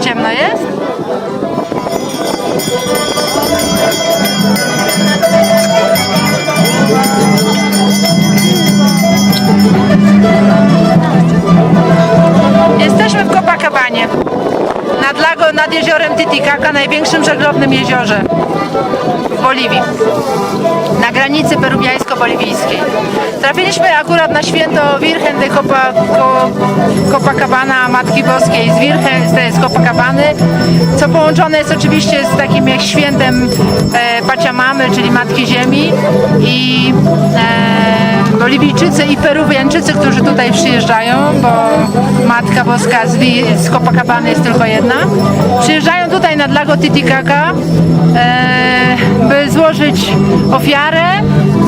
Ciemno jest? Jesteśmy w Copacabanie. Nad, lago, nad jeziorem Titicaca, największym żeglownym jeziorze w Boliwii. Na granicy peruwiańsko-boliwijskiej. Trafiliśmy akurat na święto Virgen de Copa, Co- Copacabana, Matki Boskiej z Virgen, z- Copacabany, co połączone jest oczywiście z takim jak świętem e, Pachamamy, czyli Matki Ziemi i e, Boliwijczycy i Peruwianczycy, którzy tutaj przyjeżdżają, bo Matka Boska z, Wi- z jest tylko jedna, przyjeżdżają tutaj nad Lago Titicaca, e, by złożyć ofiarę,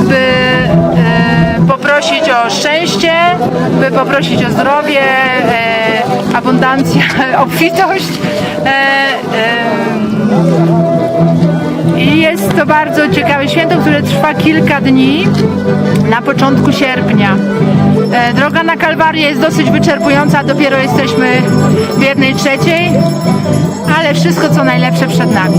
by e, poprosić o szczęście, by poprosić o zdrowie, e, abundancję, obfitość. I jest to bardzo ciekawe święto, które trwa kilka dni na początku sierpnia. E, Droga na Kalwarię jest dosyć wyczerpująca, dopiero jesteśmy w jednej trzeciej, ale wszystko co najlepsze przed nami.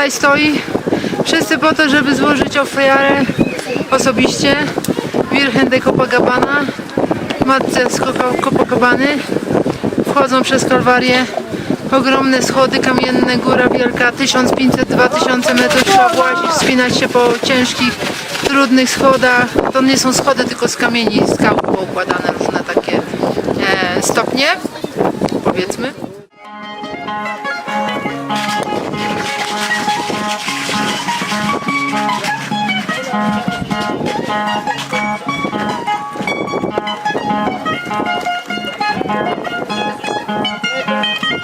Tutaj stoi, wszyscy po to, żeby złożyć ofiarę osobiście Virgen de Copacabana, matce z Copa- Copacabany. Wchodzą przez Kalwarię, ogromne schody kamienne, góra wielka, 1500-2000 metrów trzeba włazić, wspinać się po ciężkich, trudnych schodach. To nie są schody, tylko z kamieni, z skał poukładane różne takie e, stopnie,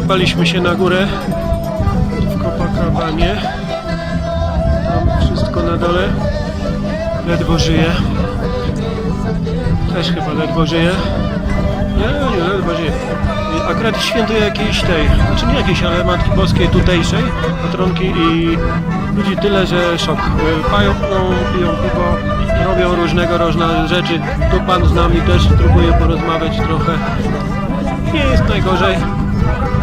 wdrapaliśmy się na górę w Copacabanie. Tam wszystko na dole. Ledwo żyje. też chyba ledwo żyje. Nie, nie, ledwo żyje. Akurat świętuje jakiejś tej, znaczy nie jakiejś, ale Matki Boskiej tutejszej, patronki i ludzi tyle, że szok. Pają, no, piją piwo, robią różnego różne rzeczy. Tu pan z nami też próbuje porozmawiać trochę. Nie jest najgorzej.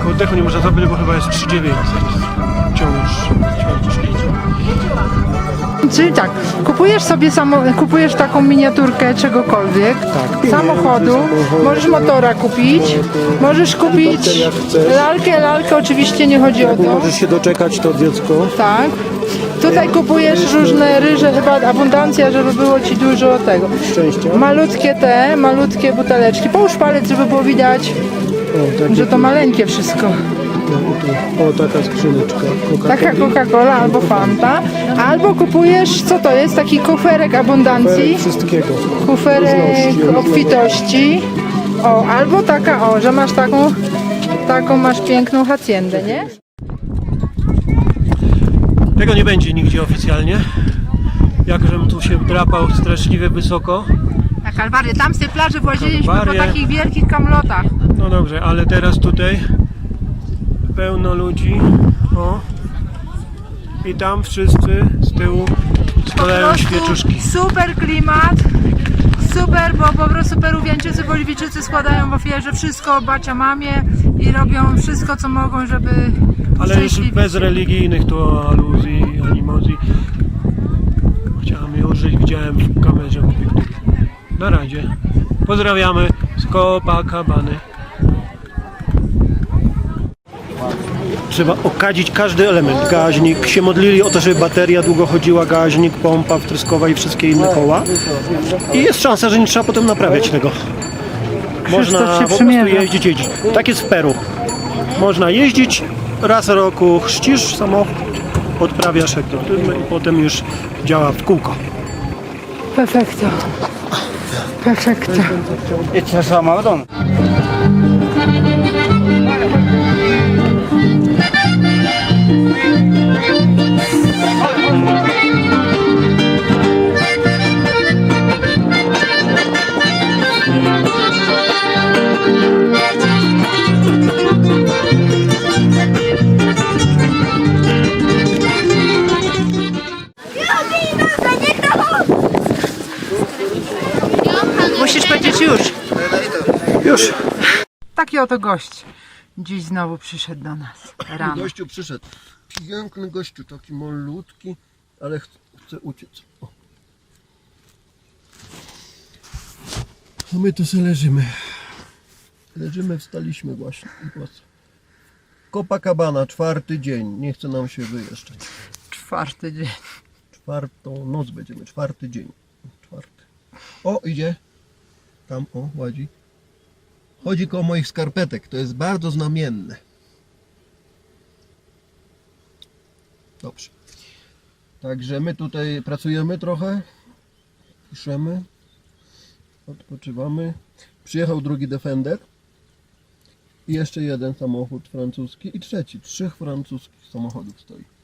Koło dechu nie można zabyć, bo chyba jest 3900. Wciąż, wciąż śledzi. Czyli tak, kupujesz sobie samo, kupujesz taką miniaturkę czegokolwiek, Tak, samochodu, możesz motora kupić, możesz kupić lalkę, lalkę oczywiście nie chodzi o to. możesz się doczekać, to dziecko. Tak. Tutaj kupujesz różne ryże, chyba abundancja, żeby było ci dużo tego. Szczęścia. Malutkie te, malutkie buteleczki. Połóż palec, żeby było widać, O, takie, że to maleńkie wszystko. tu. o, taka skrzyneczka. Taka Coca-Coli. Coca-Cola albo Fanta. Albo kupujesz, co to jest? Taki kuferek abundancji. Wszystkiego. Kuferek obfitości. O, albo taka, o, że masz taką, taką masz piękną haciendę, nie? Tego nie będzie nigdzie oficjalnie. Jakżem tu się drapał straszliwie wysoko. Na Kalwarię. Tam z tej plaży właziliśmy Kalwarię. po takich wielkich kamlotach. No dobrze, ale teraz tutaj pełno ludzi. O. I tam wszyscy z tyłu składają świeczuszki. super klimat. Super, bo po prostu Peruwiańczycy, Boliwijczycy składają w ofierze wszystko bacia mamie i robią wszystko co mogą, żeby Ale już bez religijnych tu aluzji, animozji. Chciałem je użyć, widziałem w kamerze w obiektywie. Na razie. Pozdrawiamy z Copacabany. Trzeba okadzić każdy element. Gaźnik. Się modlili o to, żeby bateria długo chodziła, gaźnik, pompa wtryskowa i wszystkie inne koła. I jest szansa, że nie trzeba potem naprawiać tego. Można się po prostu przymierza. jeździć, jeździć. Tak jest w Peru. Można jeździć, raz w roku chrzcisz samochód, odprawiasz egzorcyzmy i potem już działa w kółko. Perfekto. Perfekto. Ecce a Madonna. Już. Taki oto gość dziś znowu przyszedł do nas rano. Gościu przyszedł. Piękny gościu, taki malutki, ale chce, chce uciec. O. A my tu sobie leżymy. Leżymy, wstaliśmy właśnie. Copacabana, czwarty dzień. Nie chce nam się wyjeżdżać. Czwarty dzień. Czwartą noc będziemy, czwarty dzień. Czwarty. O, idzie. Tam, o, ładzi. Chodzi koło moich skarpetek. To jest bardzo znamienne. Dobrze. Także my tutaj pracujemy trochę. Piszemy. Odpoczywamy. Przyjechał drugi Defender. I jeszcze jeden samochód francuski. I trzeci. Trzech francuskich samochodów stoi.